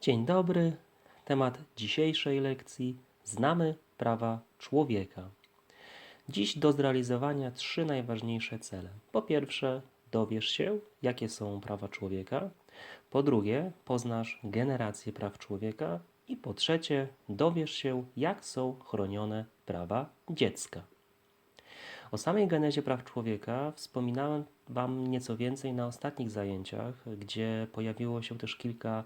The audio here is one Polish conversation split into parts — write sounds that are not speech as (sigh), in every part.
Dzień dobry. Temat dzisiejszej lekcji: Znamy prawa człowieka. Dziś do zrealizowania trzy najważniejsze cele. Po pierwsze, dowiesz się, jakie są prawa człowieka. Po drugie, poznasz generację praw człowieka. I po trzecie, dowiesz się, jak są chronione prawa dziecka. O samej genezie praw człowieka wspominałem Wam nieco więcej na ostatnich zajęciach, gdzie pojawiło się też kilka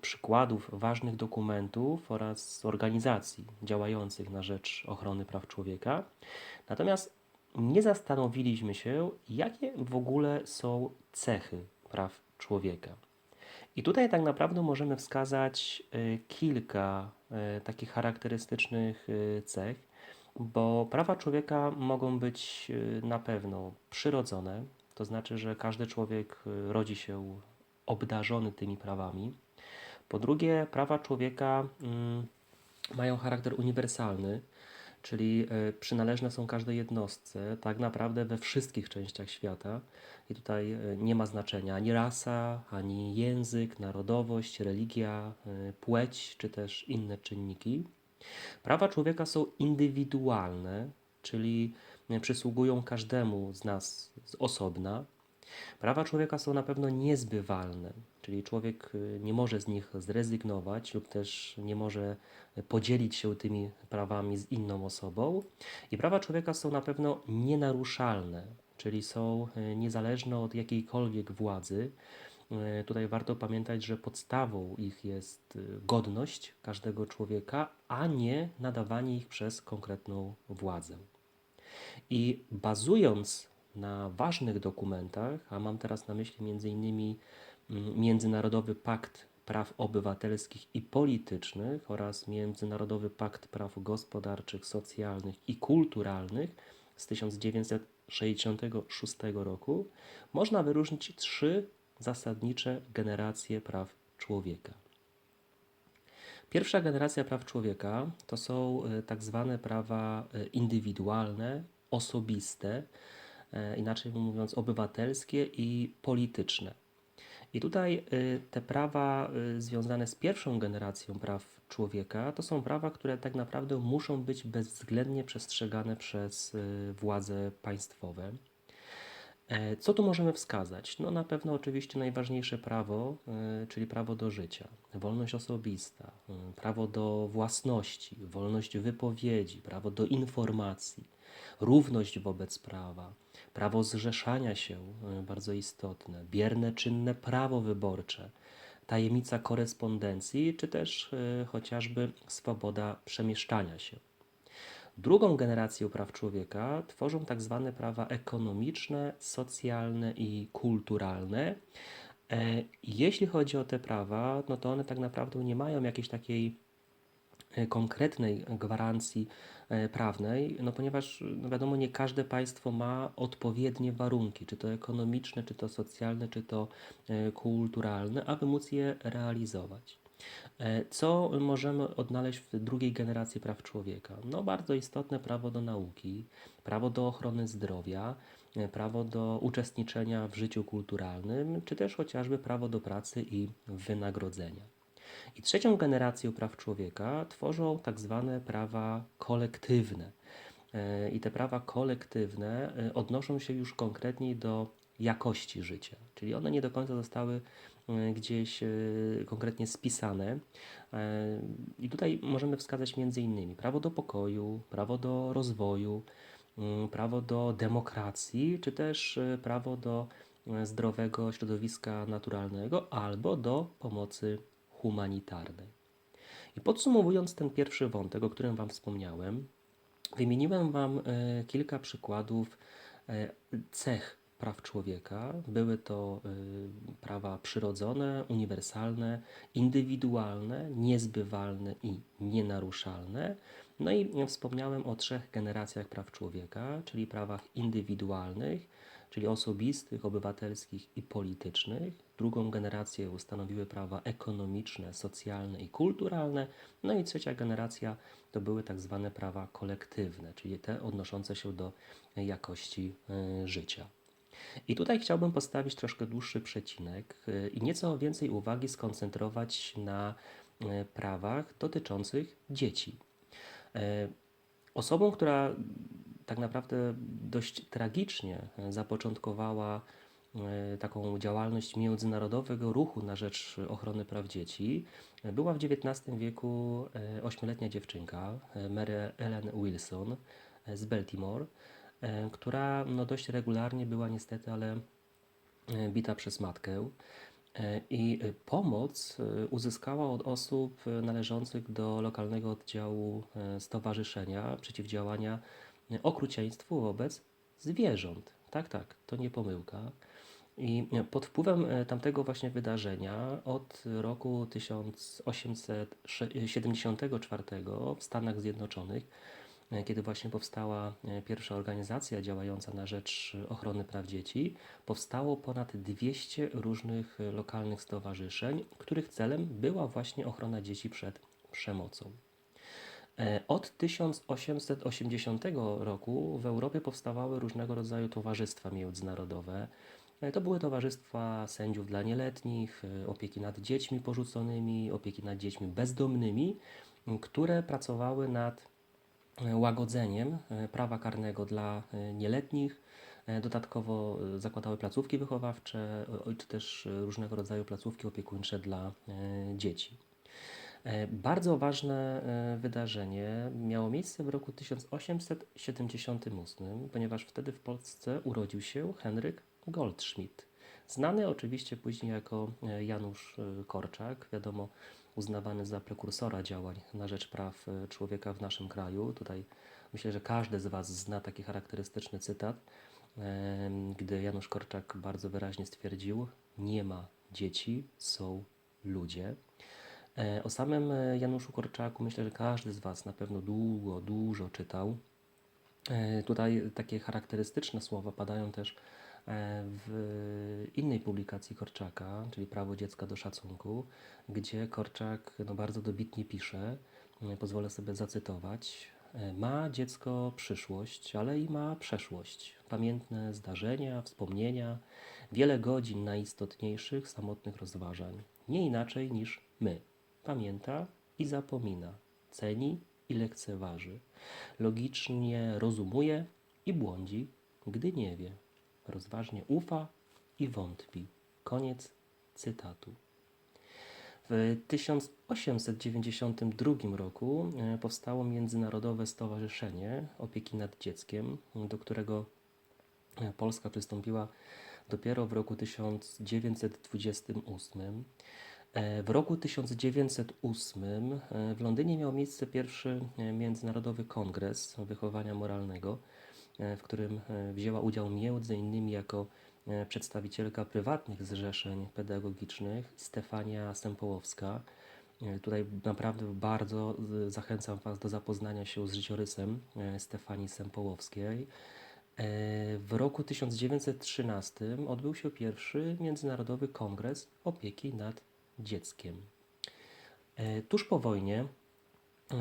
przykładów ważnych dokumentów oraz organizacji działających na rzecz ochrony praw człowieka. Natomiast nie zastanowiliśmy się, jakie w ogóle są cechy praw człowieka. I tutaj tak naprawdę możemy wskazać y, kilka y, takich charakterystycznych y, cech, bo prawa człowieka mogą być na pewno przyrodzone, to znaczy, że każdy człowiek rodzi się obdarzony tymi prawami. Po drugie, prawa człowieka mm, mają charakter uniwersalny, czyli y, przynależne są każdej jednostce, tak naprawdę we wszystkich częściach świata. I tutaj y, nie ma znaczenia ani rasa, ani język, narodowość, religia, y, płeć, czy też inne czynniki. Prawa człowieka są indywidualne, czyli e, przysługują każdemu z nas z osobna. Prawa człowieka są na pewno niezbywalne, czyli człowiek e, nie może z nich zrezygnować lub też nie może podzielić się tymi prawami z inną osobą. I prawa człowieka są na pewno nienaruszalne, czyli są e, niezależne od jakiejkolwiek władzy. E, tutaj warto pamiętać, że podstawą ich jest godność każdego człowieka, a nie nadawanie ich przez konkretną władzę. I bazując na ważnych dokumentach, a mam teraz na myśli m.in. Mm, Międzynarodowy Pakt Praw Obywatelskich i Politycznych oraz Międzynarodowy Pakt Praw Gospodarczych, Socjalnych i Kulturalnych z 1966 roku, można wyróżnić trzy zasadnicze generacje praw człowieka. Pierwsza generacja praw człowieka to są e, tak zwane prawa e, indywidualne, osobiste, inaczej mówiąc, obywatelskie i polityczne. I tutaj te prawa związane z pierwszą generacją praw człowieka to są prawa, które tak naprawdę muszą być bezwzględnie przestrzegane przez władze państwowe. E, co tu możemy wskazać? No na pewno oczywiście najważniejsze prawo, e, czyli prawo do życia, wolność osobista, e, prawo do własności, wolność wypowiedzi, prawo do informacji, równość wobec prawa, prawo zrzeszania się, bardzo istotne, bierne czynne prawo wyborcze, tajemnica korespondencji, czy też chociażby swoboda przemieszczania się. Drugą generację praw człowieka tworzą tak zwane prawa ekonomiczne, socjalne i kulturalne. E, jeśli chodzi o te prawa, no to one tak naprawdę nie mają jakiejś takiej e, konkretnej gwarancji e, prawnej, no ponieważ no wiadomo, nie każde państwo ma odpowiednie warunki, czy to ekonomiczne, czy to socjalne, czy to kulturalne, aby móc je realizować. E, co możemy odnaleźć w drugiej generacji praw człowieka? No, bardzo istotne prawo do nauki, prawo do ochrony zdrowia, e, prawo do uczestniczenia w życiu kulturalnym, czy też chociażby prawo do pracy i wynagrodzenia. I trzecią generację praw człowieka tworzą tak zwane prawa kolektywne. E, I te prawa kolektywne odnoszą się już konkretniej do jakości życia, czyli one nie do końca zostały E, gdzieś e, konkretnie spisane. E, I tutaj możemy wskazać innymi prawo do pokoju, prawo do rozwoju, prawo do demokracji, czy też prawo do zdrowego środowiska naturalnego albo do pomocy humanitarnej. I podsumowując ten pierwszy wątek, o którym Wam wspomniałem, wymieniłem Wam kilka przykładów cech praw człowieka. Były to y, prawa przyrodzone, uniwersalne, indywidualne, niezbywalne i nienaruszalne. No i wspomniałem o trzech generacjach praw człowieka, czyli prawach indywidualnych, czyli osobistych, obywatelskich i politycznych. Drugą generację stanowiły prawa ekonomiczne, socjalne i kulturalne. No i trzecia generacja to były tak zwane prawa kolektywne, czyli te odnoszące się do jakości y, życia. I tutaj chciałbym postawić troszkę dłuższy przecinek y, i nieco więcej uwagi skoncentrować na y, prawach dotyczących dzieci. Osobą, która tak naprawdę dość tragicznie zapoczątkowała e, taką działalność międzynarodowego ruchu na rzecz ochrony praw dzieci, była w XIX wieku e, ośmioletnia dziewczynka, e, Mary Ellen Wilson z Baltimore, która no, dość regularnie była niestety, ale bita przez matkę. I pomoc uzyskała od osób należących do lokalnego oddziału Stowarzyszenia Przeciwdziałania Okrucieństwu wobec zwierząt. Tak, tak, to nie pomyłka. I pod wpływem e, tamtego właśnie wydarzenia od roku 1874 w Stanach Zjednoczonych, e, kiedy właśnie powstała e, pierwsza organizacja działająca na rzecz ochrony praw dzieci, powstało ponad 200 różnych lokalnych stowarzyszeń, których celem była właśnie ochrona dzieci przed przemocą. E, Od 1880 roku w Europie powstawały różnego rodzaju towarzystwa międzynarodowe. E, To były towarzystwa sędziów dla nieletnich, e, opieki nad dziećmi porzuconymi, opieki nad dziećmi bezdomnymi, które pracowały nad łagodzeniem prawa karnego dla nieletnich. Dodatkowo zakładały placówki wychowawcze, czy też różnego rodzaju placówki opiekuńcze dla dzieci. E, Bardzo ważne e, wydarzenie miało miejsce w roku 1878, ponieważ wtedy w Polsce urodził się Henryk Goldschmidt. Znany oczywiście później jako e, Janusz Korczak, wiadomo, uznawany za prekursora działań na rzecz praw człowieka w naszym kraju. Tutaj myślę, że każdy z Was zna taki charakterystyczny cytat, gdy Janusz Korczak bardzo wyraźnie stwierdził: Nie ma dzieci, są ludzie. E, O samym e, Januszu Korczaku myślę, że każdy z Was na pewno długo, dużo czytał. E, Tutaj takie charakterystyczne słowa padają też w innej publikacji Korczaka, czyli Prawo dziecka do szacunku, gdzie Korczak no, bardzo dobitnie pisze, pozwolę sobie zacytować. Ma dziecko przyszłość, ale i ma przeszłość. Pamiętne zdarzenia, wspomnienia, wiele godzin najistotniejszych, samotnych rozważań. Nie inaczej niż my. Pamięta i zapomina, ceni i lekceważy. Logicznie rozumuje i błądzi, gdy nie wie. Rozważnie ufa i wątpi. Koniec cytatu. W 1892 roku e, powstało Międzynarodowe Stowarzyszenie Opieki nad Dzieckiem, do którego e, Polska przystąpiła dopiero w roku 1928. E, W roku 1908 e, w Londynie miał miejsce pierwszy e, Międzynarodowy Kongres Wychowania Moralnego, w którym wzięła udział między innymi jako przedstawicielka prywatnych zrzeszeń pedagogicznych Stefania Sempołowska. Tutaj naprawdę bardzo zachęcam Was do zapoznania się z życiorysem Stefanii Sempołowskiej. W roku 1913 odbył się pierwszy Międzynarodowy Kongres Opieki nad Dzieckiem. E, Tuż po wojnie,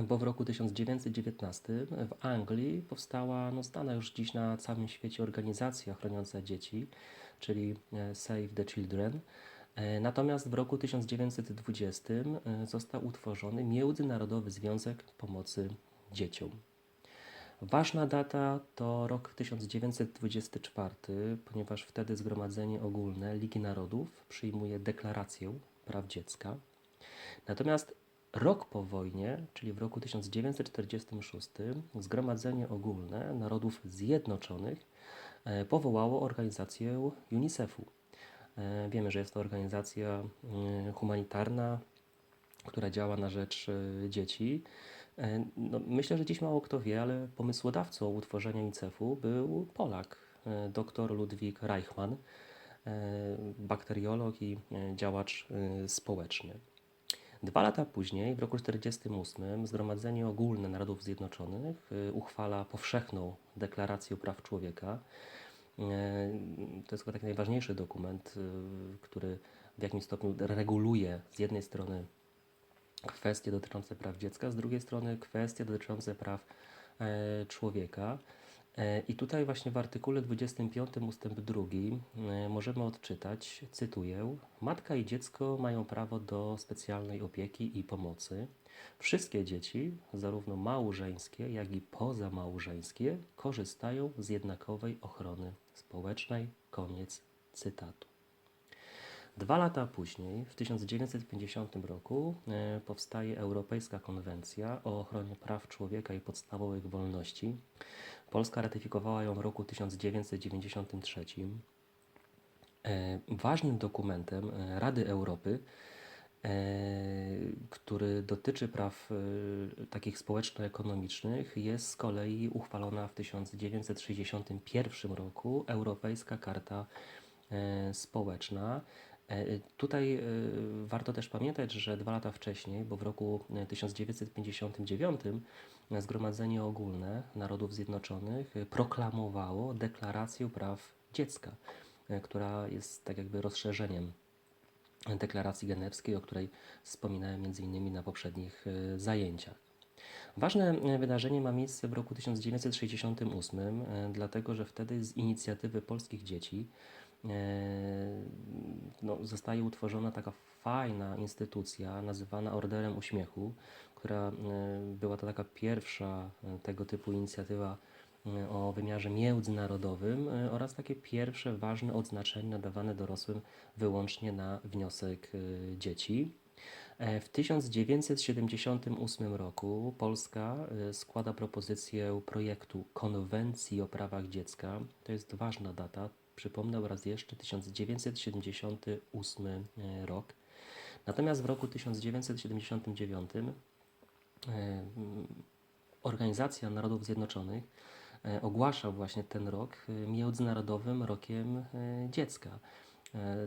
bo w roku 1919 w Anglii powstała no, znana już dziś na całym świecie organizacja chroniąca dzieci, czyli e, Save the Children. E, Natomiast w roku 1920 e, został utworzony Międzynarodowy Związek Pomocy Dzieciom. Ważna data to rok 1924, ponieważ wtedy Zgromadzenie Ogólne Ligi Narodów przyjmuje deklarację praw dziecka. Natomiast rok po wojnie, czyli w roku 1946, Zgromadzenie Ogólne Narodów Zjednoczonych e, powołało organizację UNICEF-u. E, Wiemy, że jest to organizacja e, humanitarna, która działa na rzecz dzieci. No, myślę, że dziś mało kto wie, ale pomysłodawcą utworzenia UNICEF-u był Polak, dr Ludwik Reichmann, bakteriolog i e, działacz e, społeczny. Dwa lata później, w roku 1948, Zgromadzenie Ogólne Narodów Zjednoczonych e, uchwala powszechną Deklarację Praw Człowieka. E, To jest chyba taki najważniejszy dokument, e, który w jakimś stopniu reguluje z jednej strony kwestie dotyczące praw dziecka, z drugiej strony kwestie dotyczące praw e, człowieka. E, I tutaj właśnie w artykule 25 ustęp 2 e, możemy odczytać, cytuję, Matka i dziecko mają prawo do specjalnej opieki i pomocy. Wszystkie dzieci, zarówno małżeńskie, jak i pozamałżeńskie, korzystają z jednakowej ochrony społecznej. Koniec cytatu. Dwa lata później, w 1950 roku, e, powstaje Europejska Konwencja o ochronie praw człowieka i podstawowych wolności. Polska ratyfikowała ją w roku 1993. E, Ważnym dokumentem e, Rady Europy, który dotyczy praw takich społeczno-ekonomicznych, jest z kolei uchwalona w 1961 roku Europejska Karta Społeczna. E, Tutaj e, warto też pamiętać, że dwa lata wcześniej, bo w roku e, 1959 Zgromadzenie Ogólne Narodów Zjednoczonych e, proklamowało Deklarację Praw Dziecka, e, która jest tak jakby rozszerzeniem deklaracji genewskiej, o której wspominałem innymi na poprzednich e, zajęciach. Ważne e, wydarzenie ma miejsce w roku 1968, e, dlatego że wtedy z inicjatywy polskich dzieci e, no, zostaje utworzona taka fajna instytucja nazywana Orderem Uśmiechu, która e, była to taka pierwsza e, tego typu inicjatywa e, o wymiarze międzynarodowym e, oraz takie pierwsze ważne odznaczenie nadawane dorosłym wyłącznie na wniosek e, dzieci. E, W 1978 roku Polska e, składa propozycję projektu Konwencji o prawach dziecka. To jest ważna data. Przypomnę raz jeszcze 1978 e, rok. Natomiast w roku 1979 e, Organizacja Narodów Zjednoczonych e, ogłasza właśnie ten rok Międzynarodowym Rokiem Dziecka.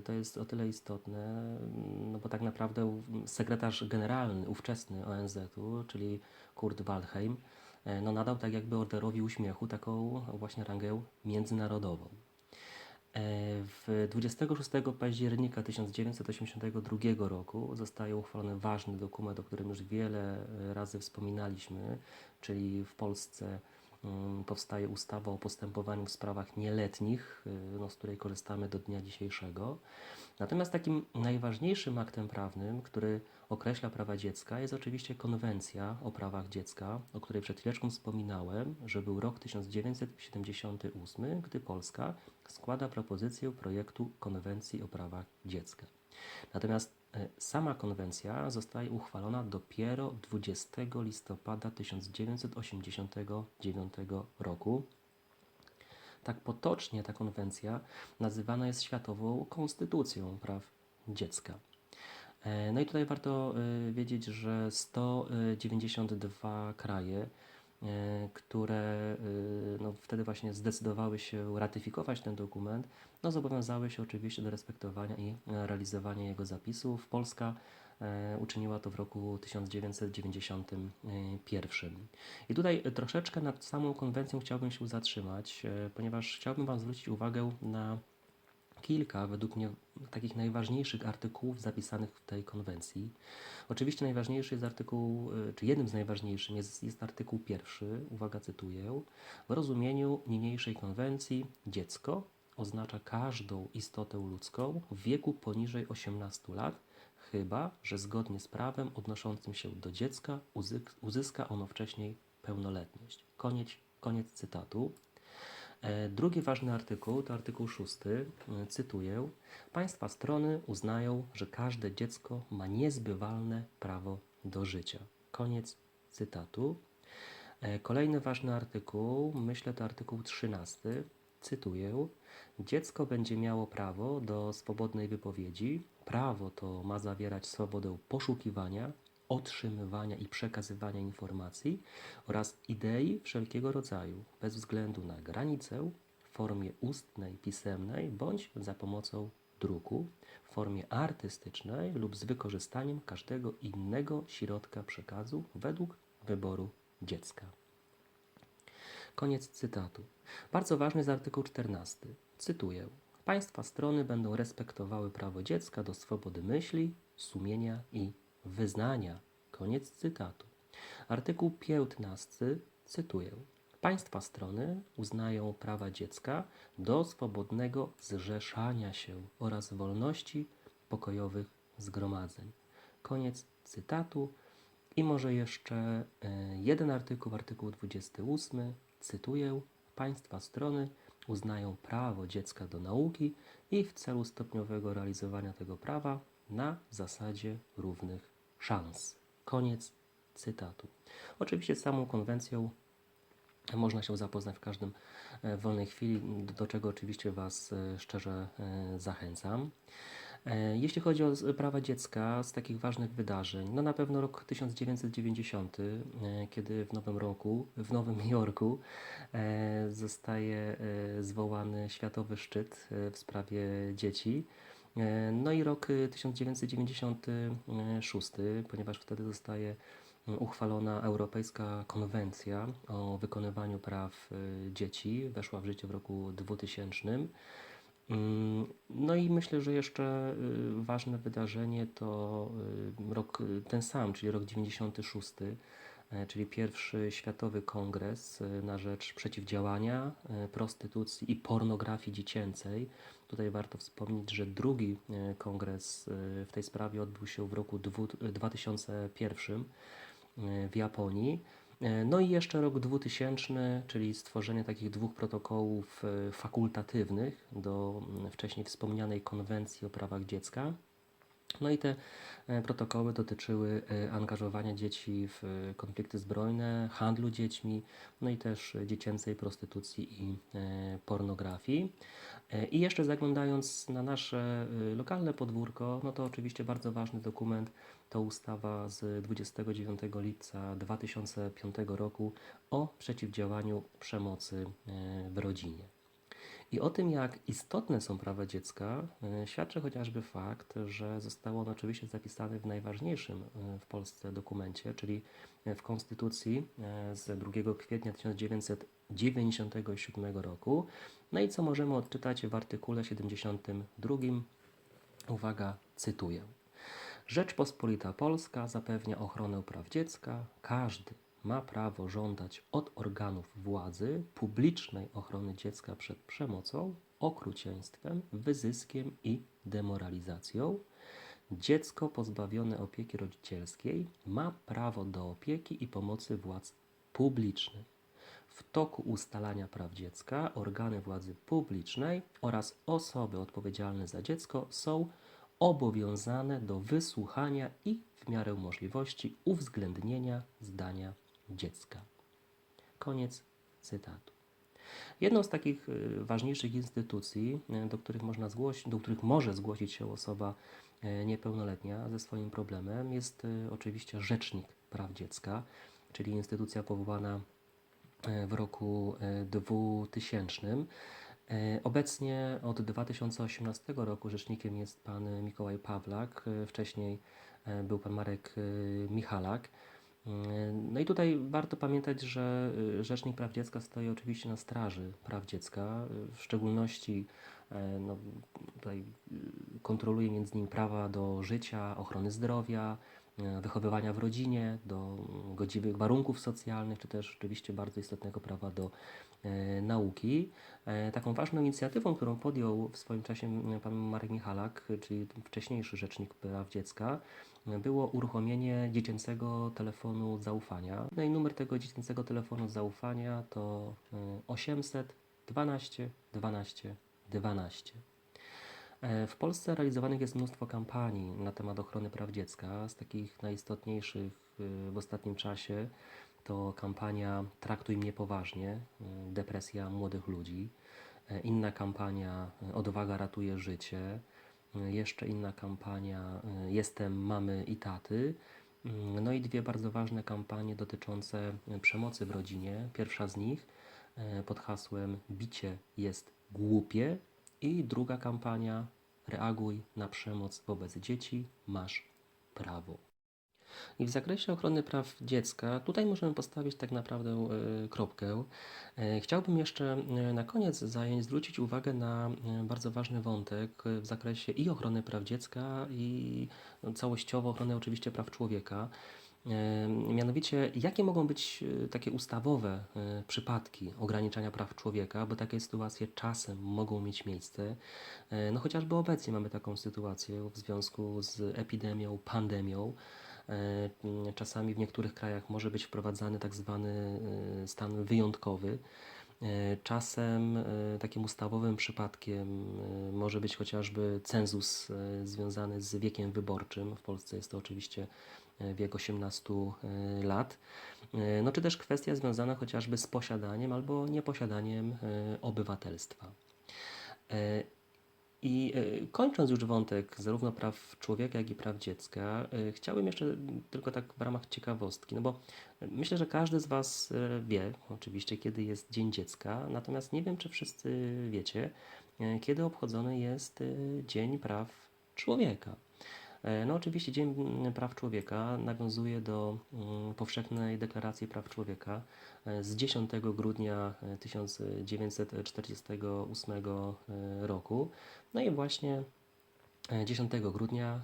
To jest o tyle istotne, mm, no bo tak naprawdę sekretarz generalny ówczesny ONZ-u, czyli Kurt Waldheim, no nadał tak jakby orderowi uśmiechu taką właśnie rangę międzynarodową. E, W 26 października 1982 roku zostaje uchwalony ważny dokument, o którym już wiele razy wspominaliśmy, czyli w Polsce mm, powstaje ustawa o postępowaniu w sprawach nieletnich, y, no, z której korzystamy do dnia dzisiejszego. Natomiast takim najważniejszym aktem prawnym, który określa prawa dziecka, jest oczywiście konwencja o prawach dziecka, o której przed chwileczką wspominałem, że był rok 1978, gdy Polska składa propozycję projektu konwencji o prawach dziecka. Natomiast e, sama konwencja zostaje uchwalona dopiero 20 listopada 1989 roku. Tak potocznie ta konwencja nazywana jest Światową Konstytucją Praw Dziecka. E, No i tutaj warto e, wiedzieć, że 192 kraje, e, które no, wtedy właśnie zdecydowały się ratyfikować ten dokument, no, zobowiązały się oczywiście do respektowania i realizowania jego zapisów. Polska uczyniła to w roku 1991. I tutaj e, troszeczkę nad samą konwencją chciałbym się zatrzymać, e, ponieważ chciałbym Wam zwrócić uwagę na kilka, według mnie, takich najważniejszych artykułów zapisanych w tej konwencji. Oczywiście najważniejszy jest artykuł, y, czy jednym z najważniejszych jest, jest artykuł pierwszy, uwaga, cytuję. W rozumieniu niniejszej konwencji dziecko oznacza każdą istotę ludzką w wieku poniżej 18 lat, chyba że zgodnie z prawem odnoszącym się do dziecka uzysk- uzyska ono wcześniej pełnoletność. Koniec, koniec cytatu. E, Drugi ważny artykuł to artykuł szósty. E, Cytuję: Państwa strony uznają, że każde dziecko ma niezbywalne prawo do życia. Koniec cytatu. E, Kolejny ważny artykuł, myślę to artykuł 13. Cytuję: Dziecko będzie miało prawo do swobodnej wypowiedzi. Prawo to ma zawierać swobodę poszukiwania, otrzymywania i przekazywania informacji oraz idei wszelkiego rodzaju, bez względu na granicę, w formie ustnej, pisemnej bądź za pomocą druku, w formie artystycznej lub z wykorzystaniem każdego innego środka przekazu według wyboru dziecka. Koniec cytatu. Bardzo ważny jest artykuł 14. Cytuję. Państwa strony będą respektowały prawo dziecka do swobody myśli, sumienia i wyznania. Koniec cytatu. Artykuł 15. Cytuję. Państwa strony uznają prawa dziecka do swobodnego zrzeszania się oraz wolności pokojowych zgromadzeń. Koniec cytatu. I może jeszcze e, jeden artykuł, artykuł 28, cytuję: Państwa strony uznają prawo dziecka do nauki i w celu stopniowego realizowania tego prawa na zasadzie równych szans. Koniec cytatu. Oczywiście z samą konwencją można się zapoznać w każdym e, wolnej chwili, do, czego oczywiście Was e, szczerze e, zachęcam. E, Jeśli chodzi o prawa dziecka z takich ważnych wydarzeń, no na pewno rok 1990, e, kiedy w Nowym Roku, w Nowym (laughs) Jorku e, zostaje zwołany Światowy Szczyt w sprawie dzieci. No i rok e, 1996, ponieważ wtedy zostaje uchwalona Europejska Konwencja o wykonywaniu praw dzieci, weszła w życie w roku 2000. Mm, No i myślę, że jeszcze y, ważne wydarzenie to y, rok y, ten sam, czyli rok 96, e, czyli pierwszy Światowy Kongres na rzecz przeciwdziałania prostytucji i pornografii dziecięcej. Tutaj warto wspomnieć, że drugi y, kongres w tej sprawie odbył się w roku dwu- 2001 y, w Japonii. E, No i jeszcze rok 2000, czyli stworzenie takich dwóch protokołów e, fakultatywnych do mm, wcześniej wspomnianej konwencji o prawach dziecka. No i te e, protokoły dotyczyły e, angażowania dzieci w e, konflikty zbrojne, handlu dziećmi, no i też dziecięcej prostytucji i pornografii. I jeszcze zaglądając na nasze lokalne podwórko, no to oczywiście bardzo ważny dokument to ustawa z 29 lipca 2005 roku o przeciwdziałaniu przemocy w rodzinie. I o tym, jak istotne są prawa dziecka, e, świadczy chociażby fakt, że zostało ono oczywiście zapisane w najważniejszym e, w Polsce dokumencie, czyli w Konstytucji e, z 2 kwietnia 1997 roku. No i co możemy odczytać w artykule 72? Uwaga, cytuję. Rzeczpospolita Polska zapewnia ochronę praw dziecka. Każdy ma prawo żądać od organów władzy publicznej ochrony dziecka przed przemocą, okrucieństwem, wyzyskiem i demoralizacją. Dziecko pozbawione opieki rodzicielskiej ma prawo do opieki i pomocy władz publicznych. W toku ustalania praw dziecka organy władzy publicznej oraz osoby odpowiedzialne za dziecko są obowiązane do wysłuchania i w miarę możliwości uwzględnienia zdania dziecka. Koniec cytatu. Jedną z takich y, ważniejszych instytucji, y, do których, można zgłosić, do których może zgłosić się osoba y, niepełnoletnia ze swoim problemem, jest oczywiście Rzecznik Praw Dziecka, czyli instytucja powołana w roku y, 2000. Y, Obecnie od 2018 roku rzecznikiem jest pan Mikołaj Pawlak, wcześniej był pan Marek Michalak. No i tutaj warto pamiętać, że y, Rzecznik Praw Dziecka stoi oczywiście na straży praw dziecka, y, w szczególności e, no, y, kontroluje między innymi prawa do życia, ochrony zdrowia, wychowywania w rodzinie, do godziwych warunków socjalnych, czy też oczywiście bardzo istotnego prawa do e, nauki. E, Taką ważną inicjatywą, którą podjął w swoim czasie pan Marek Michalak, czyli wcześniejszy rzecznik praw dziecka, e, było uruchomienie dziecięcego telefonu zaufania. No i numer tego dziecięcego telefonu zaufania to e, 800 12 12 12. E, W Polsce realizowanych jest mnóstwo kampanii na temat ochrony praw dziecka. Z takich najistotniejszych y, w ostatnim czasie to kampania Traktuj mnie poważnie, y, depresja młodych ludzi. E, Inna kampania Odwaga ratuje życie. Jeszcze inna kampania Jestem mamy i taty. Mm, No i dwie bardzo ważne kampanie dotyczące przemocy w rodzinie. Pierwsza z nich e, pod hasłem Bicie jest głupie i druga kampania Reaguj na przemoc wobec dzieci, masz prawo. I w zakresie ochrony praw dziecka, tutaj możemy postawić tak naprawdę e, kropkę. E, Chciałbym jeszcze e, na koniec zajęć zwrócić uwagę na bardzo ważny wątek w zakresie i ochrony praw dziecka, i no, całościowo ochrony oczywiście praw człowieka. E, Mianowicie, jakie mogą być e, takie ustawowe e, przypadki ograniczania praw człowieka, bo takie sytuacje czasem mogą mieć miejsce. No chociażby obecnie mamy taką sytuację w związku z epidemią, pandemią. Czasami w niektórych krajach może być wprowadzany tak zwany stan wyjątkowy. Czasem takim ustawowym przypadkiem może być chociażby cenzus związany z wiekiem wyborczym. W Polsce jest to oczywiście wiek 18 e, lat. E, No czy też kwestia związana chociażby z posiadaniem albo nieposiadaniem e, obywatelstwa. E, I e, kończąc już wątek zarówno praw człowieka, jak i praw dziecka, e, chciałbym jeszcze tylko tak w ramach ciekawostki, no bo myślę, że każdy z Was e, wie oczywiście, kiedy jest Dzień Dziecka, natomiast nie wiem, czy wszyscy wiecie, e, kiedy obchodzony jest e, Dzień Praw Człowieka. E, No oczywiście Dzień Praw Człowieka nawiązuje do mm, Powszechnej Deklaracji Praw Człowieka e, z 10 grudnia e, 1948 e, roku. No i właśnie e, 10 grudnia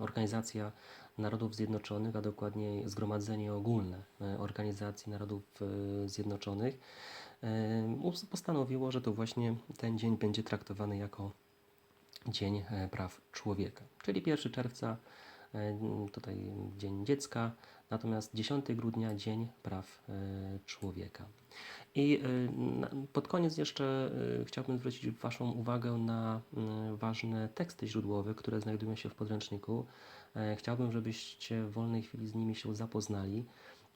Organizacja Narodów Zjednoczonych, a dokładniej Zgromadzenie Ogólne Organizacji Narodów Zjednoczonych postanowiło, że to właśnie ten dzień będzie traktowany jako Dzień e, Praw Człowieka, czyli 1 czerwca, e, tutaj Dzień Dziecka, natomiast 10 grudnia Dzień Praw e, Człowieka. I pod koniec jeszcze chciałbym zwrócić Waszą uwagę na ważne teksty źródłowe, które znajdują się w podręczniku. Chciałbym, żebyście w wolnej chwili z nimi się zapoznali.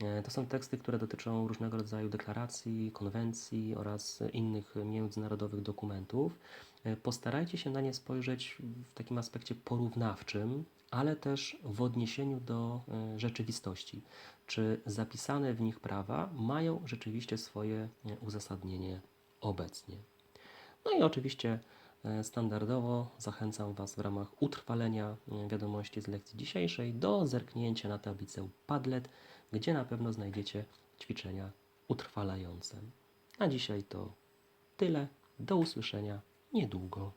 E, To są teksty, które dotyczą różnego rodzaju deklaracji, konwencji oraz innych międzynarodowych dokumentów. E, Postarajcie się na nie spojrzeć w takim aspekcie porównawczym, ale też w odniesieniu do e, rzeczywistości. Czy zapisane w nich prawa mają rzeczywiście swoje uzasadnienie obecnie? No i oczywiście standardowo zachęcam Was w ramach utrwalenia wiadomości z lekcji dzisiejszej do zerknięcia na tablicę Padlet, gdzie na pewno znajdziecie ćwiczenia utrwalające. Na dzisiaj to tyle. Do usłyszenia niedługo.